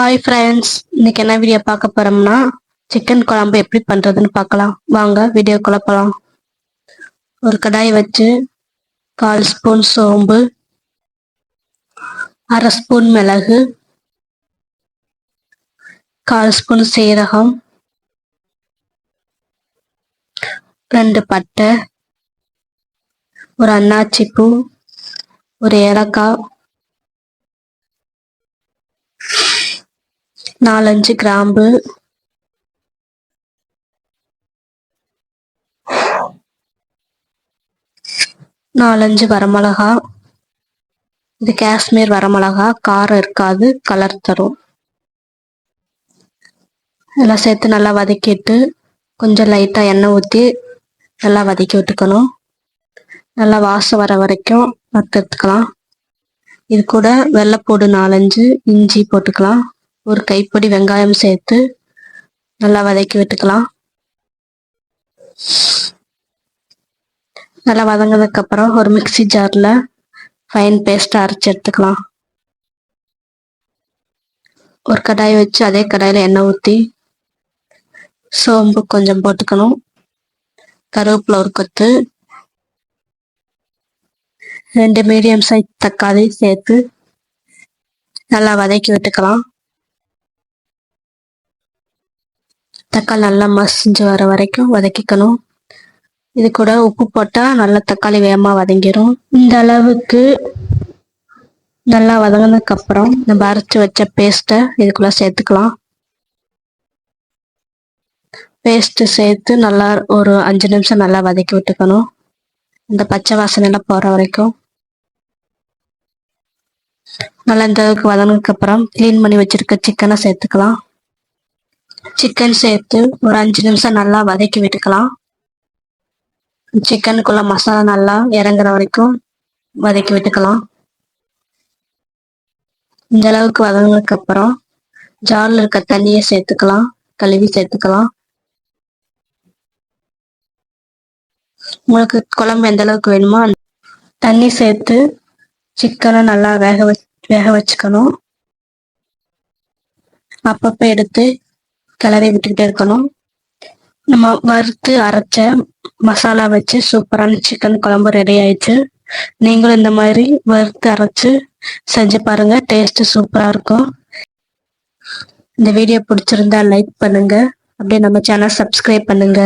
Hi friends இன்னைக்கு என்ன video பார்க்க போறோம்னா சிக்கன் குழம்பு எப்படி பண்றதுன்னு பார்க்கலாம். வாங்க வீடியோ குழப்பலாம் ஒரு கடாய் வச்சு கால் ஸ்பூன் சோம்பு அரை ஸ்பூன் மிளகு கால் ஸ்பூன் சீரகம் ரெண்டு பட்டை ஒரு அன்னாச்சி பூ ஒரு ஏலக்காய் நாலஞ்சு கிராம்பு. நாலஞ்சு வரமிளகா. இது காஷ்மீர் வரமிளகா. காரம் இருக்காது. கலர் தரும். எல்லாம் சேர்த்து நல்லா வதக்கிட்டு கொஞ்சம் லைட்டாக எண்ணெய் ஊற்றி நல்லா வதக்கி விட்டுக்கணும். நல்லா வாசம் வர வரைக்கும் வறுத்தெடுத்துக்கலாம் இது கூட வெள்ளைப்பூடு நாலஞ்சு இஞ்சி போட்டுக்கலாம். ஒரு கைப்பொடி வெங்காயம் சேர்த்து நல்லா வதக்கி விட்டுக்கலாம். நல்லா வதங்கினதுக்கு அப்புறம் ஒரு மிக்சி ஜார்ல ஃபைன் பேஸ்ட் அரைச்சி எடுத்துக்கலாம். ஒரு கடாய் வச்சு அதே கடாயில எண்ணெய் ஊற்றி சோம்பு கொஞ்சம் போட்டுக்கணும். கருவேப்பில ஒரு கொத்து. ரெண்டு மீடியம் சைஸ் தக்காளி சேர்த்து நல்லா வதக்கி விட்டுக்கலாம். தக்காளி நல்லா மசிஞ்சு வர வரைக்கும் வதக்கிக்கணும். இது கூட உப்பு போட்டால் நல்லா தக்காளி வேகமாக வதங்கிடும் இந்த அளவுக்கு நல்லா வதங்கினதுக்கப்புறம் நம்ம அரைச்சி வச்ச பேஸ்ட்டை இதுக்குள்ள சேர்த்துக்கலாம். பேஸ்ட்டு சேர்த்து நல்லா ஒரு அஞ்சு நிமிஷம் நல்லா வதக்கி விட்டுக்கணும். இந்த பச்சை வாசனைலாம் போகிற வரைக்கும். நல்லா இந்த அளவுக்கு வதங்கினதுக்கப்புறம் க்ளீன் பண்ணி வச்சிருக்க சிக்கனை சேர்த்துக்கலாம். சிக்கன் சேர்த்து ஒரு அஞ்சு நிமிஷம் நல்லா வதக்கி விட்டுக்கலாம். சிக்கனுக்குள்ள மசாலா நல்லா இறங்குற வரைக்கும் வதக்கி விட்டுக்கலாம். இந்த அளவுக்கு வதங்கினதுக்கு அப்புறம் ஜாரில் இருக்க தண்ணியை சேர்த்துக்கலாம். கழுவி சேர்த்துக்கலாம். உங்களுக்கு குழம்பு எந்த அளவுக்கு வேணுமோ தண்ணி சேர்த்து சிக்கனை நல்லா வேக வச்சு வேக வச்சுக்கணும். அப்பப்போ எடுத்து கிளறி விட்டுக்கிட்டே இருக்கணும். நம்ம வறுத்து அரைச்ச மசாலா வச்சு சூப்பரான சிக்கன் குழம்பு ரெடி ஆயிடுச்சு. நீங்களும் இந்த மாதிரி வறுத்து அரைச்சு செஞ்சு பாருங்க டேஸ்ட் சூப்பரா இருக்கும். இந்த வீடியோ பிடிச்சிருந்தா லைக் பண்ணுங்க. அப்படியே நம்ம சேனல் சப்ஸ்கிரைப் பண்ணுங்க.